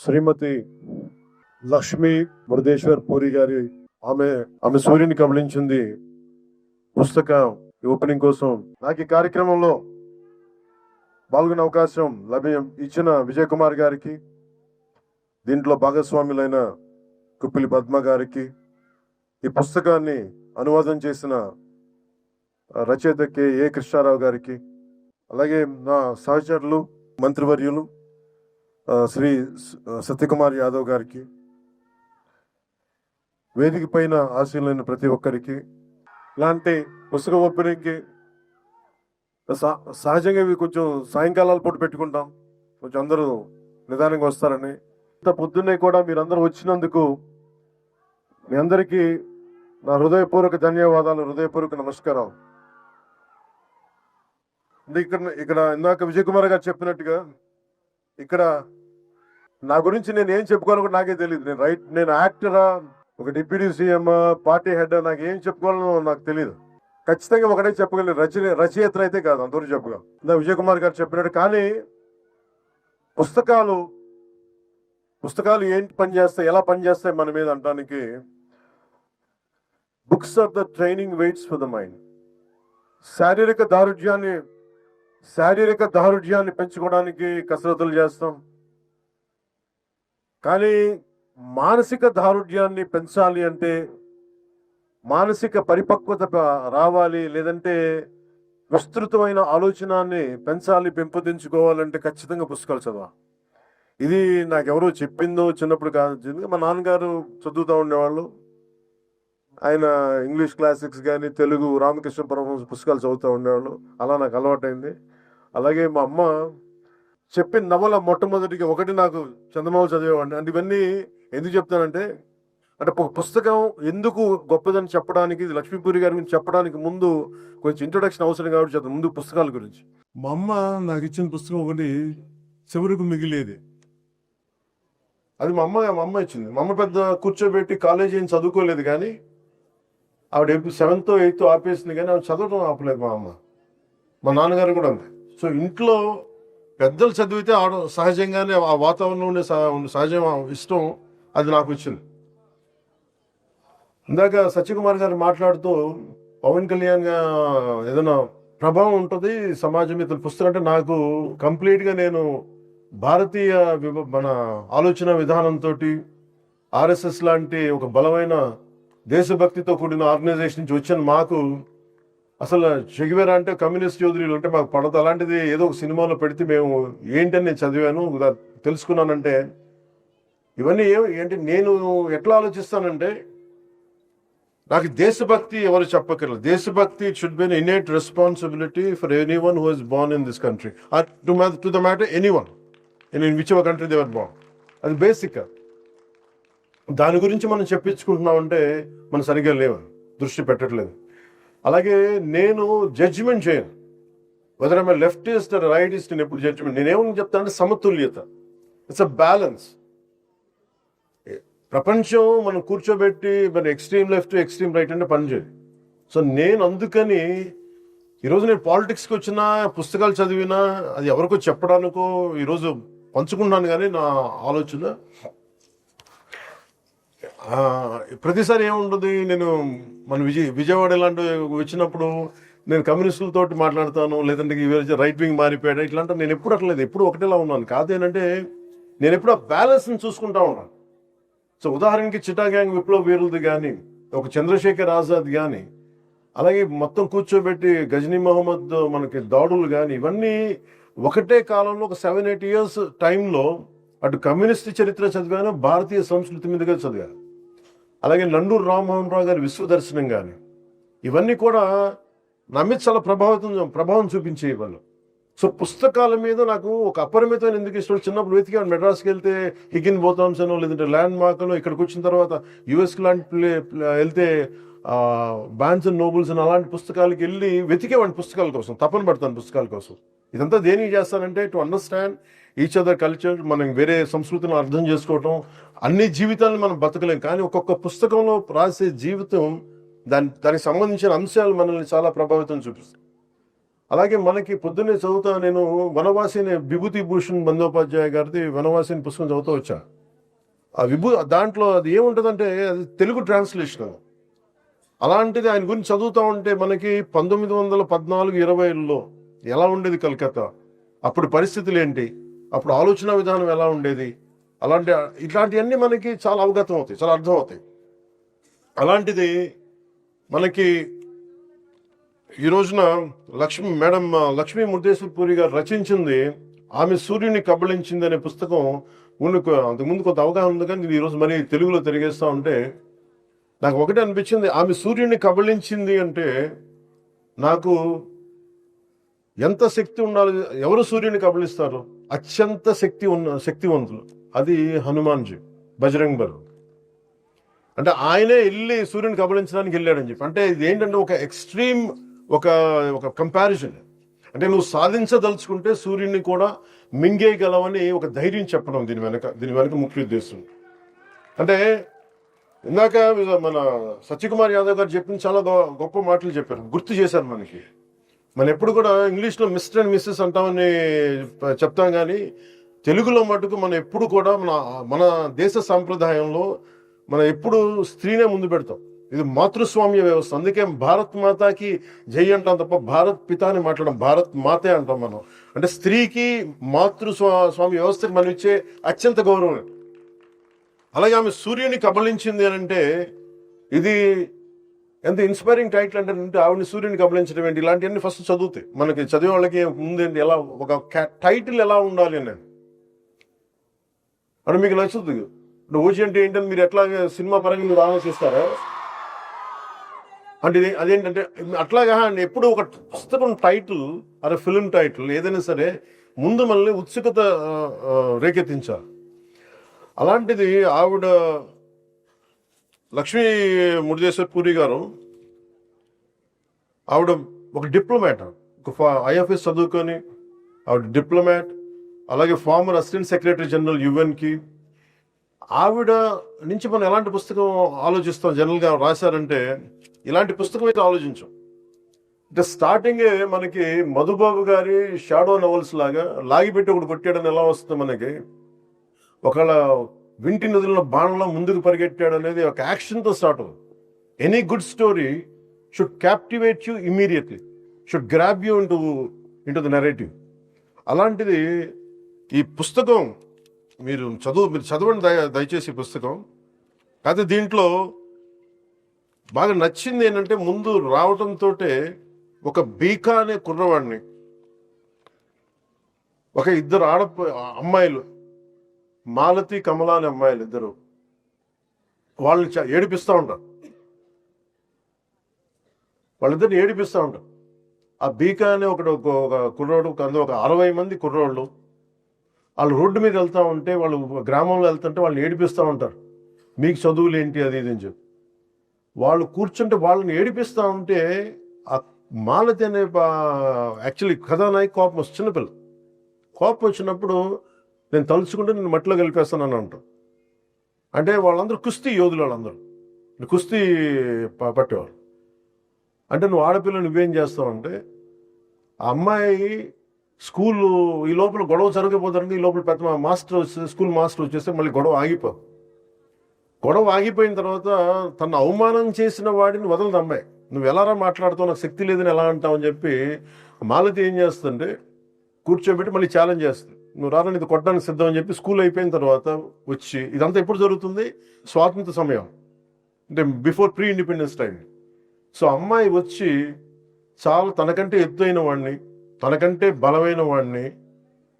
శ్రీమతి లక్ష్మి మృదేశ్వర్ పూరి గారి ఆమె ఆమె సూర్యుని కబలించింది పుస్తకం ఓపెనింగ్ కోసం. నాకు ఈ కార్యక్రమంలో పాల్గొనే అవకాశం లభ్యం ఇచ్చిన విజయ్ కుమార్ గారికి దీంట్లో భాగస్వాములైన కుప్పిలి పద్మ గారికి ఈ పుస్తకాన్ని అనువాదం చేసిన రచయిత కె. ఏ. కృష్ణారావు గారికి అలాగే నా సహచరులు మంత్రివర్యులు శ్రీ సత్యకుమార్ యాదవ్ గారికి వేదిక పైన ఆశీలైన ప్రతి ఒక్కరికి ఇలాంటి పుస్తక ఓపెనింగ్కి సహ- సహజంగా ఇవి కొంచెం సాయంకాలాల పూట పెట్టుకుంటాం. కొంచెం అందరూ నిదానంగా వస్తారని. ఇంత పొద్దున్నే కూడా మీరందరూ వచ్చినందుకు మీ అందరికీ నా హృదయపూర్వక ధన్యవాదాలు హృదయపూర్వక నమస్కారం ఇక్కడ ఇక్కడ ఇందాక విజయ్ కుమార్ గారు చెప్పినట్టుగా ఇక్కడ నా గురించి నేను ఏం చెప్పుకోవాలో కూడా నాకే తెలియదు నేను రైట్ నేను యాక్టరా ఒక డిప్యూటీ సీఎం పార్టీ హెడ్ నాకు ఏం చెప్పుకోవాలో నాకు తెలియదు ఖచ్చితంగా ఒకటే చెప్పగలను రచన రచయిత అయితే కాదు అందరూ చెప్పగా ఇందా విజయ్ కుమార్ గారు చెప్పినట్టు కానీ పుస్తకాలు పుస్తకాలు ఏంటి పనిచేస్తాయి ఎలా పనిచేస్తాయి మన మీద అంటానికి books are the training weights for the mind. శారీరక దారుఢ్యాన్ని శారీరక దారుఢ్యాన్ని పెంచుకోవడానికి కసరత్తులు చేస్తాం. కానీ మానసిక దారుఢ్యాన్ని పెంచాలి అంటే మానసిక పరిపక్వత రావాలి లేదంటే విస్తృతమైన ఆలోచనాన్ని పెంచాలి పెంపొందించుకోవాలంటే ఖచ్చితంగా పుస్తకాలు చదవ. ఇది నాకెవరో చెప్పిందో చిన్నప్పుడు కాదు. మా నాన్నగారు చదువుతూ ఉండేవాళ్ళు. ఆయన ఇంగ్లీష్ క్లాసిక్స్ కానీ తెలుగు రామకృష్ణ పరమహంస పుస్తకాలు చదువుతూ ఉండేవాళ్ళు. అలా నాకు అలవాటైంది. అలాగే మా అమ్మ చెప్పిన నవల మొట్టమొదటిగా ఒకటి నాకు చందమామ చదివేవాడిని. అంటే ఇవన్నీ ఎందుకు చెప్తానంటే అంటే ఒక పుస్తకం ఎందుకు గొప్పదని చెప్పడానికి లక్ష్మీపూరి గారి గురించి చెప్పడానికి ముందు కొంచెం ఇంట్రొడక్షన్ అవసరం కాబట్టి చెప్తాను ముందు పుస్తకాల గురించి. మా అమ్మ నాకు ఇచ్చిన పుస్తకం ఒకటి చివరికి మిగిలేది. అది మా అమ్మ మా అమ్మ ఇచ్చింది. మా అమ్మ పెద్ద కూర్చోబెట్టి కాలేజీ ఏం చదువుకోలేదు కానీ ఆవిడ సెవెంత్ ఎయిత్ ఆపేసింది కానీ ఆవిడ చదవడం ఆపలేదు మా అమ్మ. మా నాన్నగారు కూడా అంతే. సో ఇంట్లో పెద్దలు చదివితే ఆడ సహజంగానే ఆ వాతావరణం ఉండే సహ- సహజం ఇష్టం అది నాకు వచ్చింది. ఇందాక సత్యకుమార్ గారు మాట్లాడుతూ పవన్ కళ్యాణ్ ఏదైనా ప్రభావం ఉంటుంది సమాజం మీద పుస్తకం అంటే నాకు కంప్లీట్గా నేను భారతీయ విభ- మన ఆలోచన విధానంతో ఆర్ఎస్ఎస్ లాంటి ఒక బలమైన దేశభక్తితో కూడిన ఆర్గనైజేషన్ నుంచి వచ్చిన. మాకు అసలు చెగివేరా అంటే కమ్యూనిస్ట్ యోధులు అంటే మాకు పడదు. అలాంటిది ఏదో ఒక సినిమాలో పెడితే మేము ఏంటని నేను చదివాను తెలుసుకున్నానంటే ఇవన్నీ ఏ ఏంటి నేను ఎట్లా ఆలోచిస్తానంటే నాకు దేశభక్తి ఎవరు చెప్పక్కర్లేదు. దేశభక్తి should be innate responsibility for anyone who is born in this country to to the matter anyone in which our country they were born అది బేసిక్ దాని గురించి మనం చెప్పించుకుంటున్నామంటే మనం సరిగ్గా లేవు దృష్టి పెట్టట్లేదు. అలాగే నేను జడ్జిమెంట్ చేయను. వెదర్ ఐ లెఫ్టిస్ట్ రైటిస్ట్ నేను ఎప్పుడు జడ్జిమెంట్ నేనేమని చెప్తానంటే సమతుల్యత. ఇట్స్ అ బ్యాలెన్స్ ప్రపంచం మనం కూర్చోబెట్టి మన ఎక్స్ట్రీమ్ లెఫ్ట్ ఎక్స్ట్రీమ్ రైట్ అంటే పనిచేయదు సో నేను అందుకని ఈరోజు నేను పాలిటిక్స్కి వచ్చినా పుస్తకాలు చదివినా అది ఎవరికో చెప్పడానికో ఈరోజు పంచుకున్నాను కానీ నా ఆలోచన ప్రతిసారి ఏముంటుంది నేను మన విజయ్ విజయవాడ ఇలాంటి వచ్చినప్పుడు నేను కమ్యూనిస్టులతో మాట్లాడతాను లేదంటే రైట్ వింగ్ మారిపోయాడు ఇట్లాంటి నేను ఎప్పుడు అట్లా లేదు ఎప్పుడు ఒకటేలా ఉన్నాను. కాదేనంటే నేను ఎప్పుడు ఆ బ్యాలెన్స్ని చూసుకుంటా ఉన్నాను. సో ఉదాహరణకి చిటా గ్యాంగ్ విప్లవ వీరులది కానీ ఒక చంద్రశేఖర్ ఆజాద్ కానీ అలాగే మొత్తం కూర్చోబెట్టి గజనీ మహమ్మద్ మనకి దాడులు కానీ ఇవన్నీ ఒకటే కాలంలో ఒక సెవెన్ ఎయిట్ ఇయర్స్ టైంలో అటు కమ్యూనిస్ట్ చరిత్ర చదివాను భారతీయ సంస్కృతి మీదుగా చదివాను. అలాగే నండూరు రామ్మోహన్ రావు గారి విశ్వదర్శనం కానీ ఇవన్నీ కూడా నమ్మించాల చాలా ప్రభావితం ప్రభావం చూపించే వాళ్ళు. సో పుస్తకాల మీద నాకు ఒక అపరిమితమైన ఎందుకు ఇష్టం? చిన్నప్పుడు వెతికాను మెడ్రాస్కి వెళ్తే హిగిన్ బోతామ్స్ అనో లేదంటే ల్యాండ్ మార్క్లో ఇక్కడికి వచ్చిన తర్వాత యుఎస్కి లాంటి ప్లే- వెళ్తే బ్యాన్స్ అండ్ నోబుల్స్ అని అలాంటి పుస్తకాలకి వెళ్ళి వెతికేవాడిని పుస్తకాల కోసం తపన పడతాను పుస్తకాల కోసం. ఇదంతా దేనికి చేస్తానంటే to understand each other culture మనం వేరే సంస్కృతిని అర్థం చేసుకోవటం అన్ని జీవితాలను మనం బతకలేం. కానీ ఒక్కొక్క పుస్తకంలో రాసే జీవితం దాని దానికి సంబంధించిన అంశాలు మనల్ని చాలా ప్రభావితం చూపిస్తాయి. అలాగే మనకి పొద్దున్నే చదువుతా నేను వనవాసిని విభూతి భూషణ్ బందోపాధ్యాయ గారిది వనవాసిని పుస్తకం చదువుతూ వచ్చా. ఆ విభూ దాంట్లో అది ఏముంటుందంటే అది తెలుగు ట్రాన్స్లేషన్. అలాంటిది ఆయన గురించి చదువుతూ ఉంటే మనకి పంతొమ్మిది వందల పద్నాలుగు ఇరవైలో ఎలా ఉండేది కలకత్తా? అప్పుడు పరిస్థితులు ఏంటి? అప్పుడు ఆలోచన విధానం ఎలా ఉండేది? అలాంటి ఇట్లాంటివన్నీ మనకి చాలా అవగతం అవుతాయి చాలా అర్థం అవుతాయి అలాంటిది మనకి ఈ రోజున లక్ష్మి మేడం లక్ష్మీ ముర్దేశ్వర్ పూరి గారు రచించింది ఆమె సూర్యుని కబళించింది అనే పుస్తకం ముందుకు అంతకుముందు కొంత అవగాహన ఉంది కానీ ఈరోజు మరి తెలుగులో తిరిగేస్తా ఉంటే నాకు ఒకటే అనిపించింది ఆమె సూర్యుని కబళించింది అంటే నాకు ఎంత శక్తి ఉండాలి? ఎవరు సూర్యుని కబలిస్తారు అత్యంత శక్తి ఉన్న శక్తివంతులు. అది హనుమాన్జీ బజరంగ్ బలు. అంటే ఆయనే వెళ్ళి సూర్యుని కబలించడానికి వెళ్ళాడని చెప్పి. అంటే ఇది ఏంటంటే ఒక ఎక్స్ట్రీమ్ ఒక ఒక కంపారిజన్. అంటే నువ్వు సాధించదలుచుకుంటే సూర్యుని కూడా మింగేయగలవని ఒక ధైర్యం చెప్పడం దీని వెనక దీని వెనక ముఖ్య ఉద్దేశం. అంటే ఇందాక మన సత్యకుమార్ యాదవ్ గారు చెప్పిన చాలా గొ- గొప్ప మాటలు చెప్పారు. గుర్తు చేశారు మనకి. మనం ఎప్పుడు కూడా ఇంగ్లీష్లో మిస్టర్ అండ్ మిస్సెస్ అంటామని చెప్తాం కానీ తెలుగులో మటుకు మనం ఎప్పుడు కూడా మన మన దేశ సాంప్రదాయంలో మనం ఎప్పుడు స్త్రీనే ముందు పెడతాం. ఇది మాతృస్వామ్య వ్యవస్థ. అందుకే భారత్ మాతాకి జై అంటాం తప్ప భారత్ పిత అని మాట్లాడడం భారత్ మాతే అంటాం మనం. అంటే స్త్రీకి మాతృ స్వా- వ్యవస్థకి మనం ఇచ్చే అత్యంత గౌరవం. అలాగే ఆమె సూర్యుని కబలించింది అని అంటే ఇది ఎంత ఇన్స్పైరింగ్ టైటిల్ అంటే ఆవిడని సూర్యుని గమనించడం ఏంటి? ఇలాంటివన్నీ ఫస్ట్ చదువుతాయి మనకి చదివే వాళ్ళకి ముందేంటి ఎలా ఒక టైటిల్ ఎలా ఉండాలి అనేది. అంటే మీకు నచ్చుతుంది. అంటే ఓజీ అంటే ఏంటని మీరు ఎట్లా సినిమా పరంగా మీరు ఆలోచిస్తారా? అంటే ఇది- అదేంటంటే అట్లాగా అండి ఎప్పుడు ఒక పుస్తకం టైటిల్ అరే ఫిలిం టైటిల్ ఏదైనా సరే ముందు మనల్ని ఉత్సుకత రేకెత్తించాలి. అలాంటిది ఆవిడ లక్ష్మీ మురుదేశ్వర్ పూరి గారు ఆవిడ ఒక డిప్లొమాట్ ఒక ఐఎఫ్ఎస్ చదువుకొని ఆవిడ డిప్లొమాట్ అలాగే ఫార్మర్ అసిస్టెంట్ సెక్రటరీ జనరల్ యుఎన్కి. ఆవిడ నుంచి మనం ఎలాంటి పుస్తకం ఆలోచిస్తాం? జనరల్గా రాశారంటే ఇలాంటి పుస్తకం అయితే ఆలోచించాం. అంటే స్టార్టింగే మనకి మధుబాబు గారి షాడో నవల్స్ లాగా లాగిపెట్టి ఒకటి కొట్టాడని ఎలా వస్తుంది మనకి? ఒకవేళ వింటి నదుల బాణంలో ముందుకు పరిగెట్టాడు అనేది ఒక యాక్షన్తో స్టార్ట్ అవుతుంది. Any good story should captivate you immediately should grab you into into the narrative అలాంటిది ఈ పుస్తకం మీరు చదువు మీరు చదవండి దయ దయచేసి పుస్తకం. కాకపోతే దీంట్లో బాగా నచ్చింది ఏంటంటే ముందు రావడంతో ఒక బీకా అనే కుర్రవాడిని ఒక ఇద్దరు ఆడ అమ్మాయిలు మాలతి కమల అనే అమ్మాయిలు ఇద్దరు వాళ్ళని చ- ఏడిపిస్తూ ఉంటారు. వాళ్ళిద్దరిని ఏడిపిస్తూ ఉంటారు. ఆ బీకా అనే ఒకడు ఒక ఒక కుర్రోడు ఒక అందులో ఒక అరవై మంది కుర్రోళ్ళు వాళ్ళు రోడ్డు మీద వెళ్తా ఉంటే వాళ్ళు గ్రామంలో వెళ్తుంటే వాళ్ళని ఏడిపిస్తూ ఉంటారు. మీకు చదువులు ఏంటి అది ఇది అని చెప్పి. వాళ్ళు కూర్చుంటే వాళ్ళని ఏడిపిస్తూ ఉంటే ఆ మాలతి అనే యాక్చువల్లీ కథానాయి కోపం వస్తుంది చిన్నపిల్ల. కోపం వచ్చినప్పుడు నేను తలుచుకుంటే నేను మట్టిలో కలిపేస్తానని అంటాం అంటే వాళ్ళందరూ కుస్తీ యోధులు వాళ్ళందరూ. కుస్తీ ప- పట్టేవాళ్ళు అంటే నువ్వు ఆడపిల్ల నువ్వేం చేస్తావు అంటే ఆ అమ్మాయి స్కూల్ ఈ లోపల గొడవ జరగకపోతారంటే ఈ లోపల పెద్ద మాస్టర్ వచ్చి స్కూల్ మాస్టర్ వచ్చేస్తే మళ్ళీ గొడవ ఆగిపో గొడవ ఆగిపోయిన తర్వాత తను అవమానం చేసిన వాడిని వదలదు అమ్మాయి. నువ్వు ఎలారా మాట్లాడుతావు? నాకు శక్తి లేదని ఎలా అంటావు అని చెప్పి మాలతి ఏం చేస్తుంటే కూర్చోబెట్టి మళ్ళీ ఛాలెంజ్ చేస్తుంది. నువ్వు రారా ఇది కొట్టడానికి సిద్ధం అని చెప్పి స్కూల్ అయిపోయిన తర్వాత వచ్చి ఇదంతా ఎప్పుడు జరుగుతుంది? స్వాతంత్ర సమయం. అంటే before pre independence time so అమ్మాయి వచ్చి చాలా తనకంటే ఎత్తైన వాడిని తనకంటే బలమైన వాడిని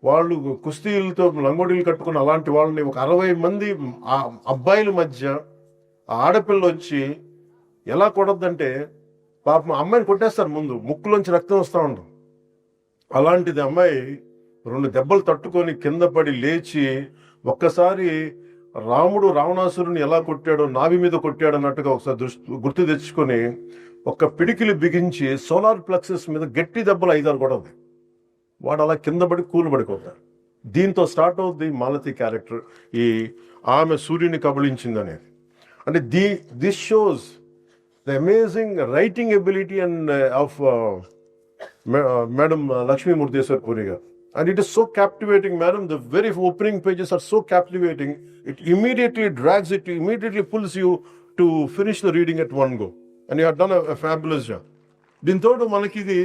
వాళ్ళు కుస్తీలతో లంగోడీలు కట్టుకున్న అలాంటి వాళ్ళని ఒక అరవై మంది ఆ అబ్బాయిల మధ్య ఆ ఆడపిల్ల వచ్చి ఎలా కొడద్దంటే పాపం అమ్మాయిని కొట్టేస్తారు ముందు ముక్కులోంచి రక్తం వస్తూ ఉండదు అలాంటిది అమ్మాయి రెండు దెబ్బలు తట్టుకొని కింద పడి లేచి ఒక్కసారి రాముడు రావణాసురుని ఎలా కొట్టాడో నావి మీద కొట్టాడు అన్నట్టుగా ఒకసారి దృష్టి గుర్తు తెచ్చుకొని ఒక్క పిడికిలి బిగించి సోలార్ ప్లక్సెస్ మీద గట్టి దెబ్బలు ఐదారు కూడా ఉంది వాడు అలా కింద పడి కూలు దీంతో స్టార్ట్ అవుద్ది మాలతి క్యారెక్టర్ ఈ ఆమె సూర్యుని కబళించింది అనేది. అంటే the this shows the amazing writing ability and of madam Lakshmi Murdeshwar Puri garu and it is so captivating madam the very opening pages are so captivating it immediately drags it immediately pulls you to finish the reading at one go and you done fabulous job దీంతో మనకి ఇది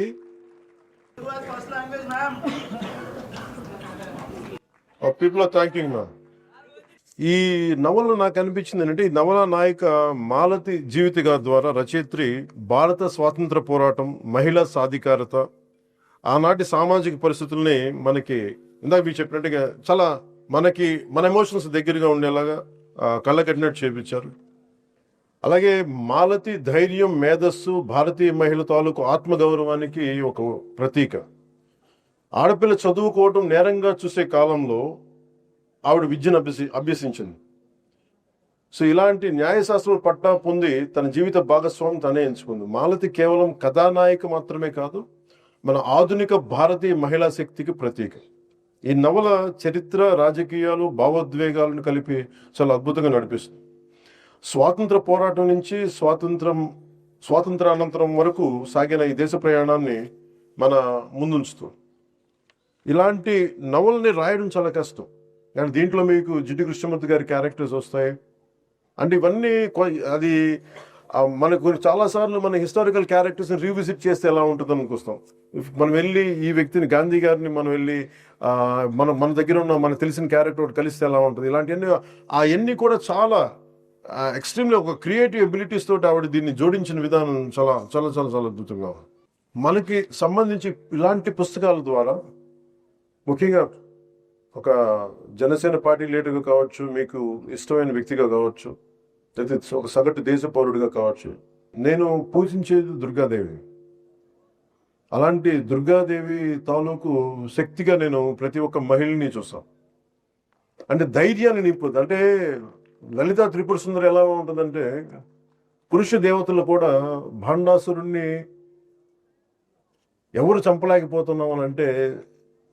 first language, ma'am. People are thanking ma'am ఈ నవల నాకు అనిపించింది ఏంటంటే ఈ నవల నాయక మాలతి జీవిత గారి ద్వారా రచయిత్రి భారత స్వాతంత్ర పోరాటం మహిళా సాధికారత ఆనాటి సామాజిక పరిస్థితుల్ని మనకి ఇందాక మీరు చెప్పినట్టుగా చాలా మనకి మన ఎమోషన్స్ దగ్గరగా ఉండేలాగా కళ్ళకట్టినట్టు చేపించారు. అలాగే మాలతి ధైర్యం మేధస్సు భారతీయ మహిళ తాలూకు ఆత్మగౌరవానికి ఒక ప్రతీక. ఆడపిల్ల చదువుకోవటం నేరంగా చూసే కాలంలో ఆవిడ విద్యను అభ్యసి అభ్యసించింది. సో ఇలాంటి న్యాయశాస్త్రం పట్టా పొంది తన జీవిత భాగస్వామి తనే ఎంచుకుంది. మాలతి కేవలం కథానాయిక మాత్రమే కాదు మన ఆధునిక భారతీయ మహిళా శక్తికి ప్రతీక. ఈ నవల చరిత్ర రాజకీయాలు భావోద్వేగాలను కలిపి చాలా అద్భుతంగా నడిపిస్తుంది. స్వాతంత్ర పోరాటం నుంచి స్వాతంత్రం స్వాతంత్రానంతరం వరకు సాగిన ఈ దేశ ప్రయాణాన్ని మన ముందుంచుతూ ఇలాంటి నవల్ని రాయడం చాలా కష్టం. కానీ దీంట్లో మీకు జిడ్డు కృష్ణమూర్తి గారి క్యారెక్టర్స్ వస్తాయి. అంటే ఇవన్నీ అది మనకు చాలా సార్లు మన హిస్టారికల్ క్యారెక్టర్స్ని రీవిజిట్ చేస్తే ఎలా ఉంటుంది అనుకొస్తాం మనం వెళ్ళి ఈ వ్యక్తిని గాంధీ గారిని మనం వెళ్ళి మన మన దగ్గర ఉన్న మనకు తెలిసిన క్యారెక్టర్ కలిస్తే ఎలా ఉంటుంది? ఇలాంటివన్నీ అవన్నీ కూడా చాలా ఎక్స్ట్రీమ్లీ ఒక క్రియేటివ్ ఎబిలిటీస్ తోటి ఆవిడ దీన్ని జోడించిన విధానం చాలా చాలా చాలా చాలా అద్భుతంగా మనకి సంబంధించి ఇలాంటి పుస్తకాల ద్వారా ముఖ్యంగా ఒక జనసేన పార్టీ లీడర్గా కావచ్చు మీకు ఇష్టమైన వ్యక్తిగా కావచ్చు లేదా ఒక సగటు దేశ పౌరుడిగా కావచ్చు నేను పూజించేది దుర్గాదేవి. అలాంటి దుర్గాదేవి తాలూకు శక్తిగా నేను ప్రతి ఒక్క మహిళని చూస్తాను అంటే ధైర్యాన్ని నింపుతుంది అంటే లలిత త్రిపుర సుందరి ఎలా ఉంటుందంటే పురుష దేవతలు కూడా భాండాసురుణ్ణి ఎవరు చంపలేకపోతున్నాం అని అంటే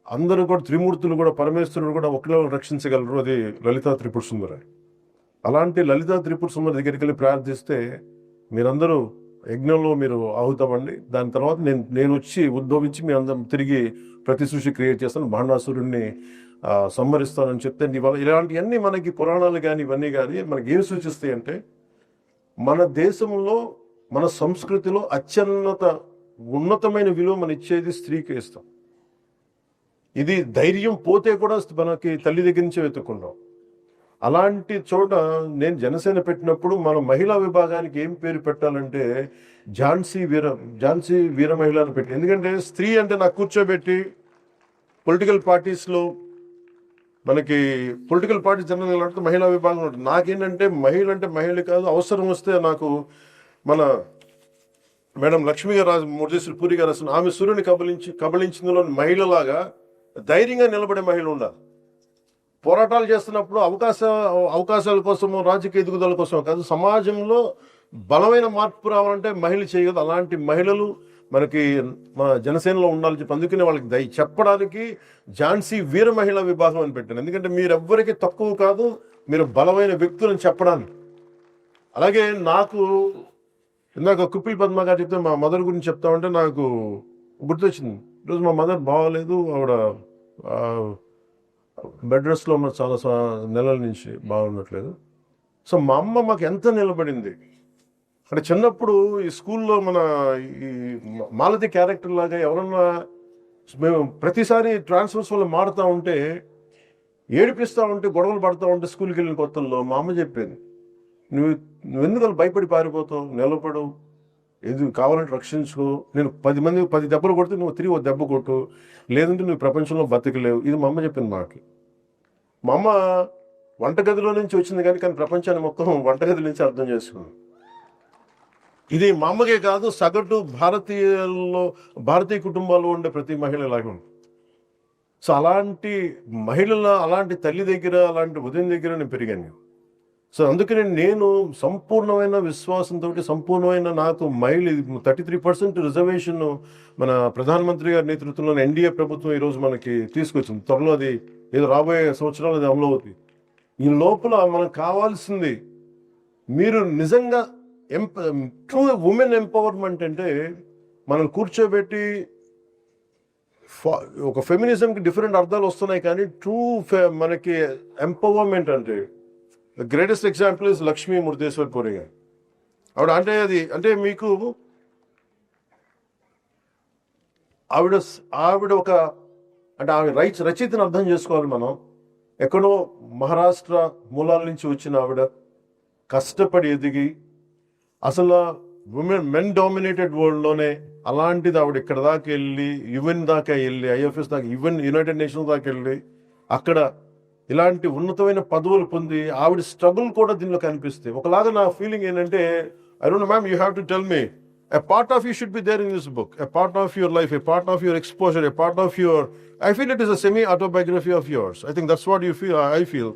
అందరూ కూడా త్రిమూర్తులు కూడా పరమేశ్వరుడు కూడా ఒకరిలో రక్షించగలరు అది లలితా త్రిపుర సుందరి. అలాంటి లలితా త్రిపుర సుందరి దగ్గరికి వెళ్ళి ప్రార్థిస్తే మీరందరూ యజ్ఞంలో మీరు ఆహుతామండి దాని తర్వాత నేను నేను వచ్చి ఉద్భవించి మీ అందరం తిరిగి ప్రతి సృష్టి క్రియేట్ చేస్తాను. భాండాసురుణ్ణి సంహరిస్తానని చెప్తే ఇవాళ ఇలాంటివన్నీ మనకి పురాణాలు కానీ ఇవన్నీ కానీ మనకి ఏం సూచిస్తాయి అంటే మన దేశంలో మన సంస్కృతిలో అత్యున్నత ఉన్నతమైన విలువ మనం ఇచ్చేది స్త్రీకి ఇస్తాం. ఇది ధైర్యం పోతే కూడా మనకి తల్లి దగ్గర నుంచే వెతుక్కుంటాం. అలాంటి చోట నేను జనసేన పెట్టినప్పుడు మన మహిళా విభాగానికి ఏం పేరు పెట్టాలంటే ఝాన్సీ వీర ఝాన్సీ వీర మహిళ అని పెట్టి. ఎందుకంటే స్త్రీ అంటే నాకు కూర్చోబెట్టి పొలిటికల్ పార్టీస్లో మనకి పొలిటికల్ పార్టీ జనరల్ అంటే మహిళా విభాగం ఉంటుంది. నాకేంటంటే మహిళ అంటే మహిళ కాదు అవసరం వస్తే నాకు మన మేడం లక్ష్మీ గారు రాజు పూరి గారు అసలు ఆమె సూర్యుని కబలించి కబలించిందిలో మహిళలాగా ధైర్యంగా నిలబడే మహిళ ఉండాలి. పోరాటాలు చేస్తున్నప్పుడు అవకాశ అవకాశాల కోసము రాజకీయ ఎదుగుదల కోసం కాదు సమాజంలో బలమైన మార్పు రావాలంటే మహిళ చేయగలదు అలాంటి మహిళలు మనకి మన జనసేనలో ఉండాలని చెప్పి అందుకనే వాళ్ళకి దయ చెప్పడానికి ఝాన్సీ వీర మహిళా విభాగం అని పెట్టాను ఎందుకంటే మీరెవ్వరికి తక్కువ కాదు మీరు బలమైన వ్యక్తులని చెప్పడానికి. అలాగే నాకు ఇందాక కుప్పిల్ పద్మ గారు చెప్తే మా మదర్ గురించి చెప్తా ఉంటే నాకు గుర్తొచ్చింది. ఈరోజు మా మదర్ బాగోలేదు ఆవిడ బెడ్ రెస్ట్లో ఉన్న చాలా నెలల నుంచి బాగుండట్లేదు. సో మా అమ్మ మాకు ఎంత నిలబడింది? అంటే చిన్నప్పుడు ఈ స్కూల్లో మన ఈ మాలతి క్యారెక్టర్ లాగా ఎవరన్నా మేము ప్రతిసారి ట్రాన్స్ఫర్స్ వల్ల మారుతూ ఉంటే ఏడిపిస్తూ ఉంటే గొడవలు పడుతూ ఉంటే స్కూల్కి వెళ్ళిన కొత్తల్లో మా అమ్మ చెప్పేది నువ్వు నువ్వు ఎందుకు భయపడి పారిపోతావు? నిలబడు ఏది కావాలంటే రక్షించుకో. నేను పది మంది పది దెబ్బలు కొడితే నువ్వు తిరిగి ఒక దెబ్బ కొట్టు. లేదంటే నువ్వు ప్రపంచంలో బతకలేవు. ఇది మా అమ్మ చెప్పిన మాటలు. మా అమ్మ వంటగదిలో నుంచి వచ్చింది కానీ కానీ ప్రపంచాన్ని మొత్తం వంటగది నుంచి అర్థం చేసుకుంది. ఇది మా అమ్మకే కాదు సగటు భారతీయుల్లో భారతీయ కుటుంబాల్లో ఉండే ప్రతి మహిళ ఇలాగే ఉంది సో అలాంటి మహిళల అలాంటి తల్లి దగ్గర అలాంటి ఉదయం దగ్గర నేను పెరిగాను. సో అందుకని నేను సంపూర్ణమైన విశ్వాసంతో సంపూర్ణమైన నాకు మహిళ థర్టీ త్రీ పర్సెంట్ రిజర్వేషన్ మన ప్రధానమంత్రి గారి నేతృత్వంలో ఎన్డీఏ ప్రభుత్వం ఈరోజు మనకి తీసుకొచ్చింది. త్వరలో అది ఏదో రాబోయే సంవత్సరాలు అది అమలు అవుతుంది ఈ లోపల మనకు కావాల్సింది మీరు నిజంగా ఎంప ట్రూ ఉమెన్ ఎంపవర్మెంట్ అంటే మనం కూర్చోబెట్టి ఒక ఫెమినిజంకి డిఫరెంట్ అర్థాలు వస్తున్నాయి కానీ ట్రూ మనకి ఎంపవర్మెంట్ అంటే the greatest example is Lakshmi Murudeshwar Puri garu. ఆవిడ అంటే అది అంటే మీకు ఆవిడ ఆవిడ ఒక అంటే ఆవిడ రైట్స్ రచయితను అర్థం చేసుకోవాలి మనం. ఎక్కడో మహారాష్ట్ర మూలాల నుంచి వచ్చిన ఆవిడ కష్టపడి ఎదిగి అసలు ఉమెన్ మెన్ డామినేటెడ్ వరల్డ్లోనే అలాంటిది ఆవిడ ఇక్కడ దాకా వెళ్ళి యుఎన్ దాకా వెళ్ళి ఐఎఫ్ఎస్ దాకా ఈవెన్ యునైటెడ్ నేషన్స్ దాకా వెళ్ళి అక్కడ ఇలాంటి ఉన్నతమైన పదవులు పొంది ఆవిడ స్ట్రగుల్ కూడా దీనిలో కనిపిస్తాయి ఒకలాగా నా ఫీలింగ్ ఏంటంటే I don't ma'am you have to tell me A part of you should be there in this book, a part of your life, a part of your exposure, a part of your. I feel it is a semi autobiography of yours. I think that's what you feel, I feel.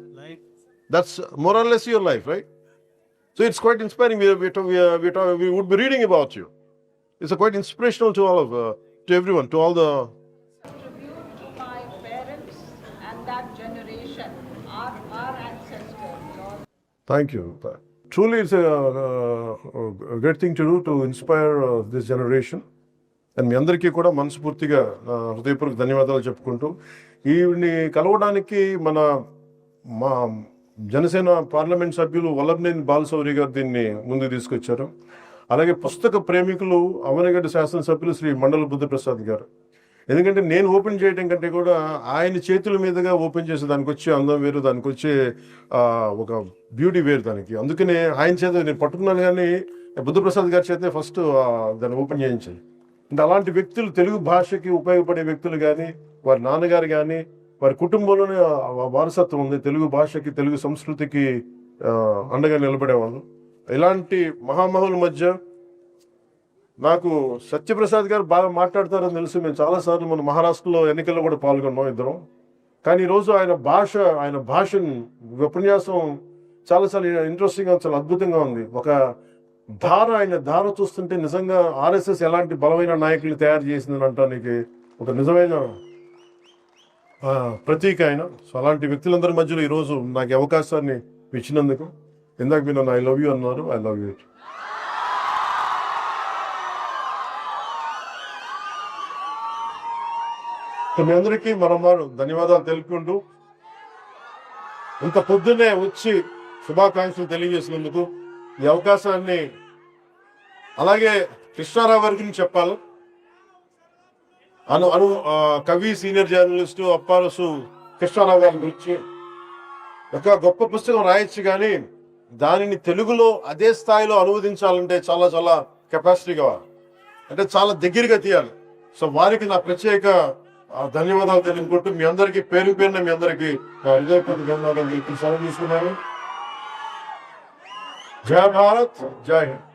That's more or less your life, right? So it's quite inspiring. We, we, we, we, we would be reading about you. It's quite inspirational to all of uh, to everyone, to all the. Thank you. Truly, it's a, uh, a great thing to do to inspire uh, this generation. And మీ అందరికీ కూడా మనస్ఫూర్తిగా ఆ, హృదయపూర్వక ధన్యవాదాలు చెప్పుకుంటూ ఈవిని కలవడానికి మన మా జనసేన పార్లమెంట్ సభ్యులు వల్లభనేని బాలశౌరి గారు దీన్ని ముందుకు తీసుకొచ్చారు అలాగే పుస్తక ప్రేమికులు అవనగడ్డ శాసనసభ్యులు శ్రీ మండల బుద్ధప్రసాద్ గారు ఎందుకంటే నేను ఓపెన్ చేయడం కంటే కూడా ఆయన చేతుల మీదుగా ఓపెన్ చేసే దానికి వచ్చే అందం వేరు దానికి వచ్చే ఒక బ్యూటీ వేరు దానికి. అందుకనే ఆయన చేత నేను పట్టుకున్నాను కానీ బుద్ధప్రసాద్ గారి చేతే ఫస్ట్ దాన్ని ఓపెన్ చేయించాను. అంటే అలాంటి వ్యక్తులు తెలుగు భాషకి ఉపయోగపడే వ్యక్తులు కానీ వారి నాన్నగారు కానీ వారి కుటుంబంలోనే వారసత్వం ఉంది. తెలుగు భాషకి తెలుగు సంస్కృతికి అండగా నిలబడేవాళ్ళు. ఇలాంటి మహామహుల మధ్య నాకు సత్యప్రసాద్ గారు బాగా మాట్లాడతారని తెలుసు. మేము చాలాసార్లు మన మహారాష్ట్రలో ఎన్నికల్లో కూడా పాల్గొన్నాం ఇద్దరం. కానీ ఈరోజు ఆయన భాష ఆయన భాషను ఉపన్యాసం చాలాసార్లు ఇంట్రెస్టింగ్గా చాలా అద్భుతంగా ఉంది. ఒక ధార ఆయన ధార చూస్తుంటే నిజంగా ఆర్ఎస్ఎస్ ఎలాంటి బలమైన నాయకులు తయారు చేసిందని అంటానికి ఒక నిజమైన ప్రతీక ఆయన. సో అలాంటి వ్యక్తులందరి మధ్యలో ఈరోజు నాకు అవకాశాన్ని ఇచ్చినందుకు ఇందాక మీరు ఐ లవ్ యూ అన్నారు ఐ లవ్ యూ మీ అందరికీ మరొమారు ధన్యవాదాలు తెలుపుకుంటూ ఇంత పొద్దున్నే వచ్చి శుభాకాంక్షలు తెలియజేసినందుకు ఈ అవకాశాన్ని అలాగే కృష్ణారావు గారికి చెప్పాలి. అను అను కవి సీనియర్ జర్నలిస్టు అప్పారసు కృష్ణారావు గారి గురించి ఒక గొప్ప పుస్తకం రాయొచ్చు కానీ దానిని తెలుగులో అదే స్థాయిలో అనువదించాలంటే చాలా చాలా కెపాసిటీ కావాలి అంటే చాలా దగ్గరగా తీయాలి. సో వారికి నా ప్రత్యేక ధన్యవాదాలు తెలుపుకుంటూ మీ అందరికీ పేరు పేరున మీ అందరికి నా హృదయపూర్వక ధన్యవాదాలు తెలుపుతూ సెలవు తీసుకున్నాను జై భారత్ జై హింద్.